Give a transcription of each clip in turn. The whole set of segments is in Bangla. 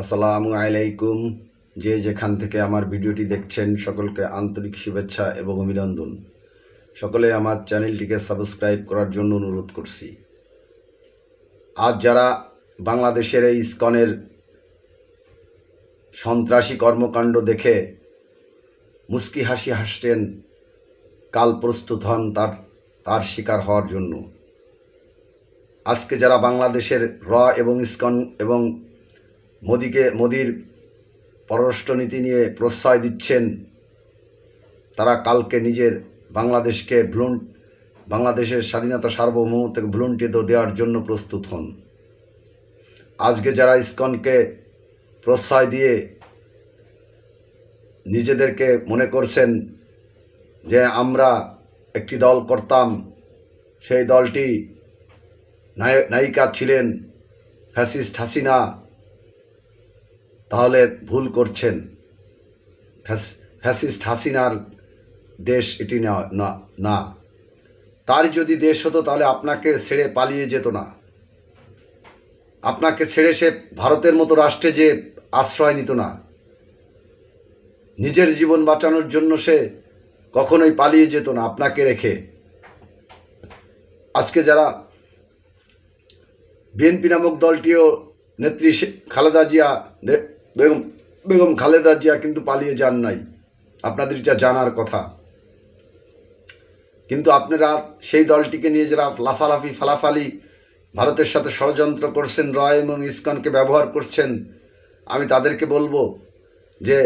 আসসালামু আলাইকুম। যে যেখান থেকে আমার ভিডিওটি দেখছেন, সকলকে আন্তরিক শুভেচ্ছা এবং অভিনন্দন। সকলে আমার চ্যানেলটিকে সাবস্ক্রাইব করার জন্য অনুরোধ করছি। আজ যারা বাংলাদেশের এই ইস্কনের সন্ত্রাসী কর্মকাণ্ড দেখে মুস্কি হাসি হাসছেন, কাল প্রস্তুত হন তার তার শিকার হওয়ার জন্য। আজকে যারা বাংলাদেশের র এবং ইস্কন এবং মোদিকে, মোদির পররাষ্ট্রনীতি নিয়ে প্রশ্রয় দিচ্ছেন। তারা কালকে নিজের বাংলাদেশকে ভ্লুন বাংলাদেশের স্বাধীনতা সার্বভৌমত্বকে ভ্লুণ্ঠিত দেওয়ার জন্য প্রস্তুত হন। আজকে যারা ইস্কনকে প্রশ্রয় দিয়ে নিজেদেরকে মনে করছেন যে আমরা একটি দল করতাম, সেই দলটি নায়- নায়িকা ছিলেন ফ্যাসিস্ট হাসিনা তাহলে ভুল করছেন। ফ্যাস- ফ্যাসিস্ট হাসিনার দেশ এটি না- তার যদি দেশ হতো তাহলে আপনাকে ছেড়ে পালিয়ে যেত না। আপনাকে ছেড়ে সে ভারতের মতো রাষ্ট্রে যে আশ্রয় নিত না। নিজের জীবন বাঁচানোর জন্য সে কখনোই পালিয়ে যেত না আপনাকে রেখে। আজকে যারা বিএনপি নামক দলটিও নেত্রী খালেদা জিয়া বেগম বেগম খালেদা জিয়া কিন্তু পালিয়ে যান নাই। আপনাদের এটা জানার কথা। কিন্তু আপনারা সেই দলটিকে নিয়ে যারা লাফালাফি, ফালাফালি ভারতের সাথে ষড়যন্ত্র করছেন, রয় এবং ইস্কনকে ব্যবহার করছেন, আমি তাদেরকে বলব যে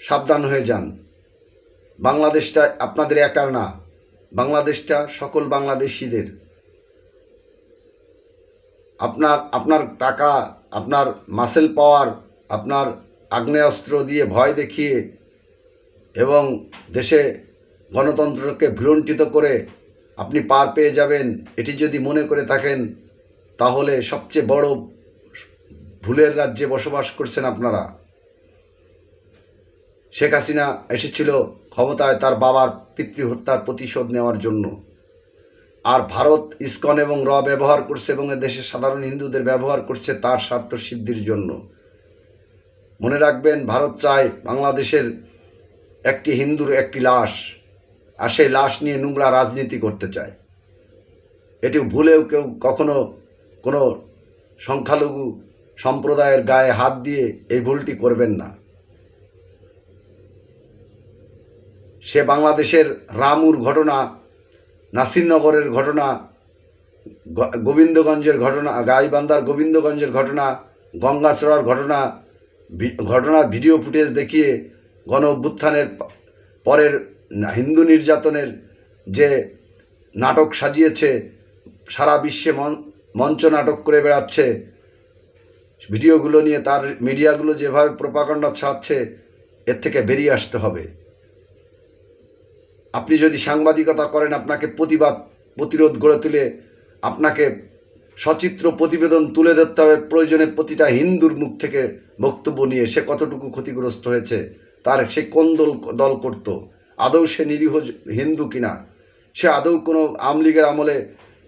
সাবধান হয়ে যান। বাংলাদেশটা আপনাদের একার না, বাংলাদেশটা সকল বাংলাদেশিদের। আপনার আপনার টাকা, আপনার মাসেল পাওয়ার আপনার আগ্নেয়াস্ত্র দিয়ে ভয় দেখিয়ে এবং দেশে গণতন্ত্রকে ভ্লুণ্ঠিত করে আপনি পার পেয়ে যাবেন, এটি যদি মনে করে থাকেন, তাহলে সবচেয়ে বড় ভুলের রাজ্যে বসবাস করছেন আপনারা। শেখ হাসিনা এসেছিল ক্ষমতায় তার বাবার পিতৃহত্যার প্রতিশোধ নেওয়ার জন্য। আর ভারত ইস্কন এবং র ব্যবহার করছে এবং দেশের সাধারণ হিন্দুদের ব্যবহার করছে তার স্বার্থ সিদ্ধির জন্য। মনে রাখবেন, ভারত চায় বাংলাদেশের একটি হিন্দুর একটি লাশ, আর সেই লাশ নিয়ে নোংরা রাজনীতি করতে চায়। এটি ভুলেও কেউ কখনো কোনো সংখ্যালঘু সম্প্রদায়ের গায়ে হাত দিয়ে এই ভুলটি করবেন না। সে বাংলাদেশের রামুর ঘটনা, নাসিরনগরের ঘটনা গোবিন্দগঞ্জের ঘটনা, গাইবান্ধার গোবিন্দগঞ্জের ঘটনা গঙ্গাচড়ার ঘটনা ঘটনার ভিডিও ফুটেজ দেখিয়ে গণ অভ্যুত্থানের পরের হিন্দু নির্যাতনের যে নাটক সাজিয়েছে, সারা বিশ্বে মঞ্চ নাটক করে বেড়াচ্ছে, ভিডিওগুলো নিয়ে তার মিডিয়াগুলো যেভাবে প্রপাকাণ্ডা ছাড়ছে, এর থেকে বেরিয়ে আসতে হবে। আপনি যদি সাংবাদিকতা করেন, আপনাকে প্রতিবাদ, প্রতিরোধ গড়ে তুলে আপনাকে সচিত্র প্রতিবেদন তুলে ধরতে হবে। প্রয়োজনে প্রতিটা হিন্দুর মুখ থেকে বক্তব্য নিয়ে সে কতটুকু ক্ষতিগ্রস্ত হয়েছে, তার সে কোন দল দল করত, আদৌ সে নিরীহ হিন্দু কিনা? সে আদৌ কোনো আমলিগের আমলে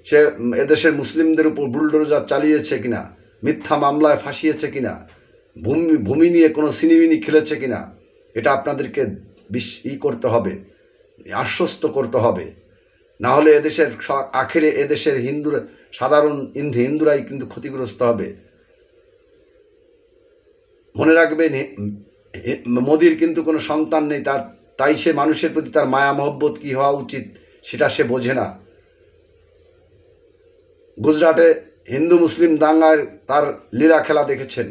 সে এদেশের মুসলিমদের উপর বুলডোজার চালিয়েছে কিনা? মিথ্যা মামলায় ফাঁসিয়েছে কিনা? ভূমি ভূমি নিয়ে কোনো সিনিমিনি খেলেছে কিনা? এটা আপনাদেরকে বিশ, ই করতে হবে, আশ্বস্ত করতে হবে। না হলে এদেশের আখেরে এদেশের হিন্দু সাধারণ হিন্দু, হিন্দুরাই কিন্তু ক্ষতিগ্রস্ত হবে। মনে রাখবেন মোদির কিন্তু কোনো সন্তান নেই, তার, তাই সে মানুষের প্রতি তার মায়া, মহব্বত কী হওয়া উচিত সেটা সে বোঝে না। গুজরাটে হিন্দু, মুসলিম, দাঙ্গায় তার লীলা খেলা দেখেছেন।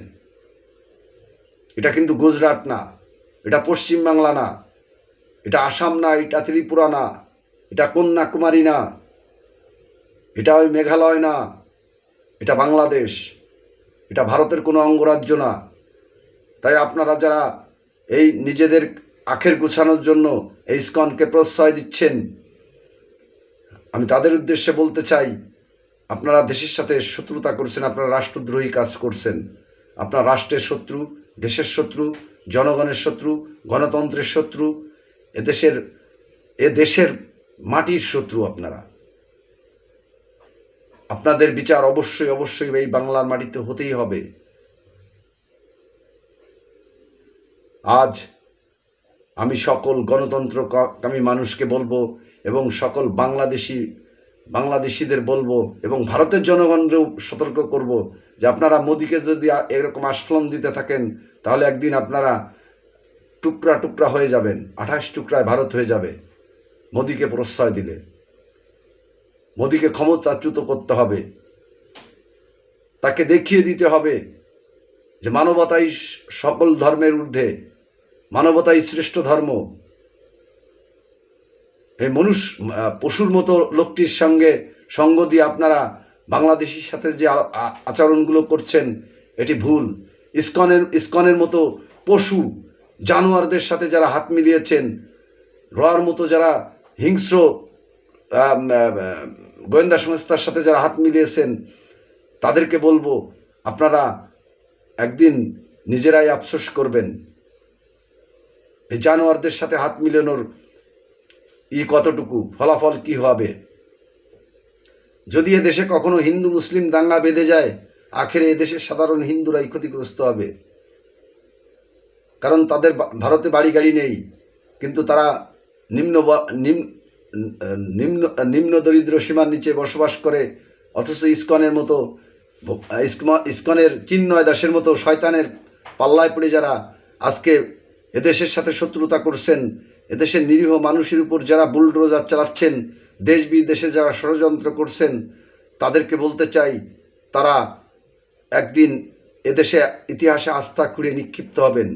এটা কিন্তু গুজরাট না, এটা পশ্চিমবাংলা না, এটা আসাম না, এটা ত্রিপুরা না। এটা কন্যাকুমারী না, এটা ওই মেঘালয় না, এটা বাংলাদেশ, এটা ভারতের কোনো অঙ্গরাজ্য না। তাই আপনারা যারা এই নিজেদের আখের গুছানোর জন্য এই স্কনকে প্রশ্রয় দিচ্ছেন, আমি তাদের উদ্দেশ্যে বলতে চাই, আপনারা দেশের সাথে শত্রুতা করছেন, আপনারা রাষ্ট্রদ্রোহী কাজ করছেন। আপনার রাষ্ট্রের শত্রু, দেশের শত্রু, জনগণের শত্রু, গণতন্ত্রের শত্রু, এদেশের, এ দেশের মাটির শত্রু আপনারা। আপনাদের বিচার অবশ্যই অবশ্যই এই বাংলার মাটিতে হতেই হবে। আজ আমি সকল গণতন্ত্র আমি মানুষকে বলব এবং সকল বাংলাদেশি, বাংলাদেশিদের বলব এবং ভারতের জনগণকেও সতর্ক করব যে আপনারা মোদিকে যদি এরকম আস্ফলন দিতে থাকেন, তাহলে একদিন আপনারা টুকরা টুকরা হয়ে যাবেন। আঠাশ টুকরায় ভারত হয়ে যাবে। মোদিকে প্রশ্রয় দিলে। মোদিকে ক্ষমতাচ্যুত করতে হবে। তাকে দেখিয়ে দিতে হবে যে মানবতাই সকল ধর্মের ঊর্ধ্বে, মানবতাই শ্রেষ্ঠ ধর্ম। এই মনুষ পশুর মতো লোকটির সঙ্গে সঙ্গ দিয়ে আপনারা বাংলাদেশির সাথে যে আচরণগুলো করছেন, এটি ভুল। ইস্কনের ইস্কনের মতো পশু, জানোয়ারদের সাথে যারা হাত মিলিয়েছেন, রয়ার মতো যারা হিংস্র গোয়েন্দা সংস্থার সাথে যারা হাত মিলিয়েছেন, তাদেরকে বলব, আপনারা একদিন নিজেরাই আফসোস করবেন। এই জানোয়ারদের সাথে হাত মিলানোর ই কতটুকু, ফলাফল কি হবে? যদি এ দেশে কখনো হিন্দু, মুসলিম দাঙ্গা বেঁধে যায়, আখেরে এদেশের সাধারণ হিন্দুরাই ক্ষতিগ্রস্ত হবে। কারণ তাদের ভারতে বাড়ি গাড়ি নেই, কিন্তু তারা নিম্ন নিম্ন নিম্ন দরিদ্র সীমার নিচে বসবাস করে, অথচ ইস্কনের মতো ইস্কনের চিন্ময় দাসের মতো শয়তানের পাল্লায় পড়ে যারা আজকে এদেশের সাথে শত্রুতা করছেন, এদেশের নিরীহ মানুষের উপর যারা বুলডোজার চালাচ্ছেন, দেশ বিদেশে যারা ষড়যন্ত্র করছেন, তাদেরকে বলতে চাই, তারা একদিন এদেশে ইতিহাসে আস্থা খুঁড়ে নিক্ষিপ্ত হবেন।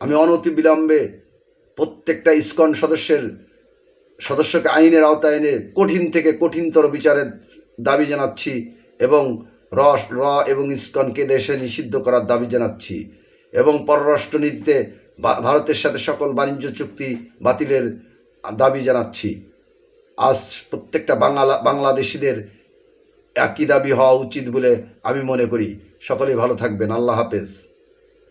আমি অনতি বিলম্বে প্রত্যেকটা ইসকন সদস্যের, সদস্যকে আইনের আওতায় এনে কঠিন থেকে কঠিনতর বিচারের দাবি জানাচ্ছি এবং র র এবং ইসকনকে দেশে নিষিদ্ধ করার দাবি জানাচ্ছি এবং পররাষ্ট্রনীতিতে ভারতের সাথে সকল বাণিজ্য চুক্তি বাতিলের দাবি জানাচ্ছি। আজ প্রত্যেকটা বাংলা বাংলাদেশিদের একই দাবি হওয়া উচিত বলে আমি মনে করি। সকলেই ভালো থাকবেন। আল্লাহ হাফেজ।